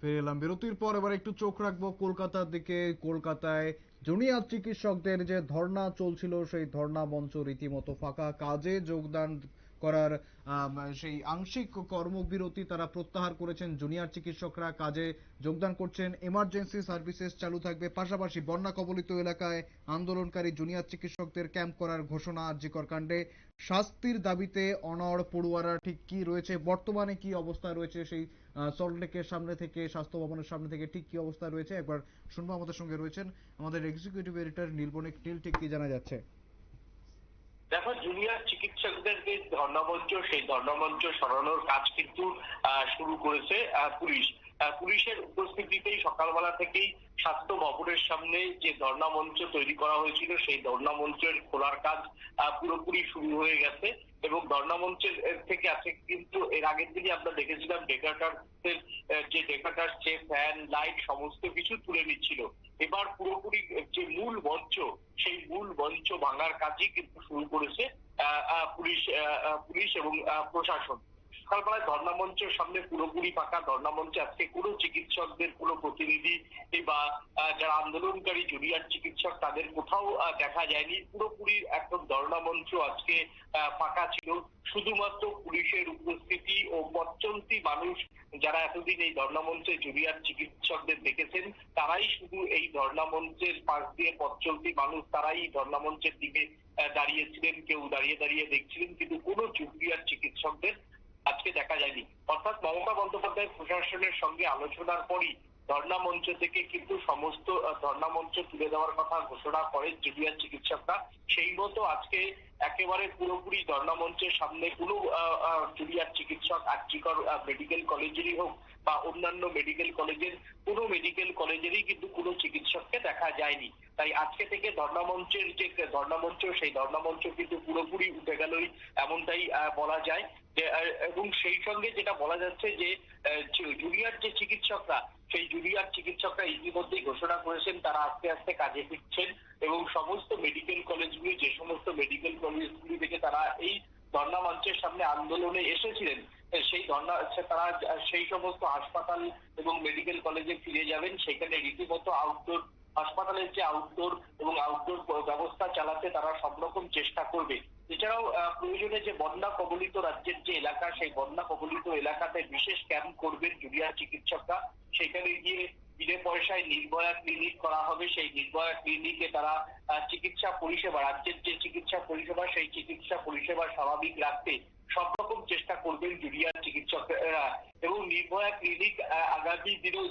ফিরে এলাম। বিরতির পর এবার একটু চোখ রাখব কলকাতার দিকে। কলকাতায় জুনিয়র চিকিৎসকদের যে ধর্ণা চলছিল, সেই ধর্ণা মঞ্চ রীতিমতো ফাঁকা। কাজে যোগদান করার সেই আংশিক কর্মবিরতি তারা প্রত্যাহার করেছেন। জুনিয়র চিকিৎসকরা কাজে যোগদান করছেন। এমার্জেন্সি সার্ভিসেস চালু থাকবে। পাশাপাশি বন্যা কবলিত এলাকায় আন্দোলনকারী জুনিয়র চিকিৎসকদের ক্যাম্প করার ঘোষণা আরজিকর কাণ্ডে। শাস্তির দাবিতে অনড় পড়ুয়ারা ঠিক কি রয়েছে? বর্তমানে কি অবস্থা রয়েছে সেই সল্টলেকের সামনে থেকে, স্বাস্থ্য ভবনের সামনে থেকে ঠিক কি অবস্থা রয়েছে? একবার শুনব আমাদের সঙ্গে রয়েছেন আমাদের এক্সিকিউটিভ এডিটর নীলবণিক। নীল, ঠিক কি জানা যাচ্ছে? দেখো জুনিয়র চিকিৎসকদের ধর্ণামঞ্চ, সেই ধর্ণামঞ্চ সরানোর কাজ কিন্তু শুরু করেছে পুলিশ। পুলিশের উপস্থিতিতেই সকালবেলা থেকেই স্বাস্থ্য ভবনের সামনে যে ধর্ণামঞ্চ তৈরি করা হয়েছিল, সেই ধর্ণামঞ্চের খোলার কাজ পুরোপুরি শুরু হয়ে গেছে। এবং ধর্ণামঞ্চের থেকে আছে কিন্তু, এর আগের দিনই আমরা দেখেছিলাম ডেকাটার্সের যে ডেকাটার্স যে ফ্যান, লাইট, সমস্ত কিছু তুলে নিচ্ছিল। এবার পুরোপুরি যে মূল মঞ্চ, সেই মূল মঞ্চ ভাঙার কাজই কিন্তু শুরু করেছে পুলিশ পুলিশ এবং প্রশাসন। সকালবেলায় ধর্ণামঞ্চের সামনে পুরোপুরি ফাঁকা। ধর্ণামঞ্চে আজকে কোনো চিকিৎসকদের, কোনো প্রতিনিধি বা যারা আন্দোলনকারী, জুনিয়র চিকিৎসক, তাদের কোথাও দেখা যায়নি। পুরোপুরি একদম ধর্ণামঞ্চ আজকে ফাঁকা ছিল। শুধুমাত্র পুলিশের উপস্থিতি ও পথচলতি মানুষ যারা এতদিন এই ধর্ণামঞ্চে জুনিয়র চিকিৎসকদের দেখেছেন, তারাই শুধু এই ধর্ণামঞ্চের পাশ দিয়ে পথচলতি মানুষ, তারাই ধর্ণামঞ্চের দিকে দাঁড়িয়েছিলেন, কেউ দাঁড়িয়ে দাঁড়িয়ে দেখছিলেন, কিন্তু কোনো জুনিয়র চিকিৎসকদের আজকে দেখা যায়নি। অর্থাৎ মমতা বন্দ্যোপাধ্যায় প্রশাসনের সঙ্গে আলোচনার পরই ধর্ণা মঞ্চ থেকে কিন্তু সমস্ত ধর্ণা মঞ্চ তুলে দেওয়ার কথা ঘোষণা করেন জুনিয়র চিকিৎসকরা। সেই মতো আজকে একেবারে পুরোপুরি ধর্ণা মঞ্চের সামনে কোনো জুনিয়র চিকিৎসক আর্জিকর মেডিকেল কলেজেরই হোক বা অন্যান্য মেডিকেল কলেজের কোনো মেডিকেল কলেজেরই কিন্তু কোনো চিকিৎসককে দেখা যায়নি। তাই আজকে থেকে ধর্ণা মঞ্চের যে, ধর্ণা মঞ্চ, সেই ধর্ণা মঞ্চ কিন্তু পুরোপুরি উঠে গেলই, এমনটাই বলা যায়। এবং সেই সঙ্গে যেটা বলা যাচ্ছে যে জুনিয়র যে চিকিৎসকরা, সেই জুনিয়র চিকিৎসকরা ইতিমধ্যেই ঘোষণা করেছেন, তারা আস্তে আস্তে কাজে ফিরছেন এবং সমস্ত মেডিকেল কলেজগুলি যে সমস্ত মেডিকেল কলেজগুলি থেকে তারা এই ধর্ণা মঞ্চের সামনে আন্দোলনে এসেছিলেন সেই ধর্ণা, তারা সেই সমস্ত হাসপাতাল এবং মেডিকেল কলেজে ফিরে যাবেন। সেখানে রীতিমতো আউটডোর হাসপাতালের যে আউটডোর এবং আউটডোর ব্যবস্থা চালাতে তারা সব রকম চেষ্টা করবে। এছাড়াও প্রয়োজনে যে বন্যা কবলিত রাজ্যের যে এলাকা, সেই বন্যা কবলিত এলাকাতে বিশেষ ক্যাম্প করবেন জুনিয়র চিকিৎসকরা। সেখানে গিয়ে বিনে পয়সায় নির্ভয়া ক্লিনিক করা হবে। সেই নির্ভয়া ক্লিনিকে তারা চিকিৎসা পরিষেবা, রাজ্যের যে চিকিৎসা পরিষেবা, সেই চিকিৎসা পরিষেবা স্বাভাবিক রাখতে সব রকম চেষ্টা করবেন জুনিয়র চিকিৎসকরা। এবং নির্ভয়া ক্লিনিক আগামী দিনেও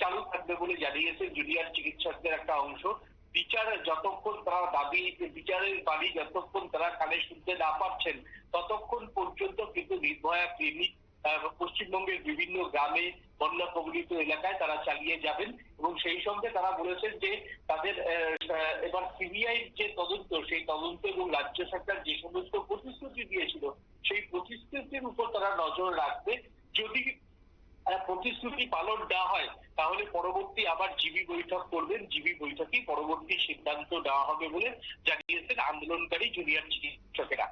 চালু থাকবে বলে জানিয়েছে জুনিয়র চিকিৎসকদের একটা অংশ। বিচার যতক্ষণ তারা দাবি, বিচারের বাণী যতক্ষণ তারা কানে শুনতে না পাচ্ছেন, ততক্ষণ পর্যন্ত কিন্তু নির্ভয়া ক্লিনিক পশ্চিমবঙ্গের বিভিন্ন গ্রামে, বন্যা কবলিত এলাকায় তারা চালিয়ে যাবেন এবং সেই সঙ্গে তারা বলেছেন যে তাদের এবার সিবিআই যে তদন্ত, সেই তদন্ত এবং রাজ্য সরকার যে সমস্ত প্রতিশ্রুতি দিয়েছিল, সেই প্রতিশ্রুতির উপর তারা নজর রাখবে। প্রতিশ্রুতি পালন না হয়, তাহলে পরবর্তী আবার জিবি বৈঠক করবেন। জিবি বৈঠকেই পরবর্তী সিদ্ধান্ত নেওয়া হবে বলে জানিয়েছেন আন্দোলনকারী জুনিয়র চিকিৎসকেরা।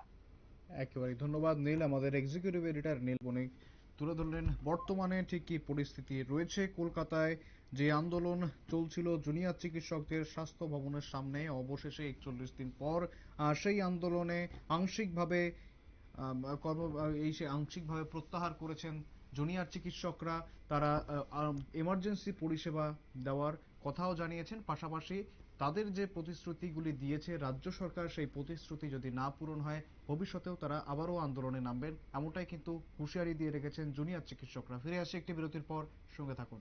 একেবারে ধন্যবাদ, নীল। আমাদের এক্সিকিউটিভ এডিটর নীল বণিক। তুলে ধরলেন, বর্তমানে ঠিক কি পরিস্থিতি রয়েছে কলকাতায়? যে আন্দোলন চলছিল জুনিয়র চিকিৎসকদের স্বাস্থ্য ভবনের সামনে, অবশেষে একচল্লিশ দিন পর সেই আন্দোলনে আংশিকভাবে কর্ম, এই সে আংশিকভাবে প্রত্যাহার করেছেন জুনিয়র চিকিৎসকরা তারা এমার্জেন্সি পরিষেবা দেওয়ার কথাও জানিয়েছেন। পাশাপাশি তাদের যে প্রতিশ্রুতিগুলি দিয়েছে, রাজ্য সরকার সেই প্রতিশ্রুতি যদি না পূরণ হয়, ভবিষ্যতেও তারা আবারও আন্দোলনে নামবেন। এমনটাই কিন্তু হুঁশিয়ারি দিয়ে রেখেছেন জুনিয়র চিকিৎসকরা। ফিরে আসে একটি বিরতির পর। সঙ্গে থাকুন।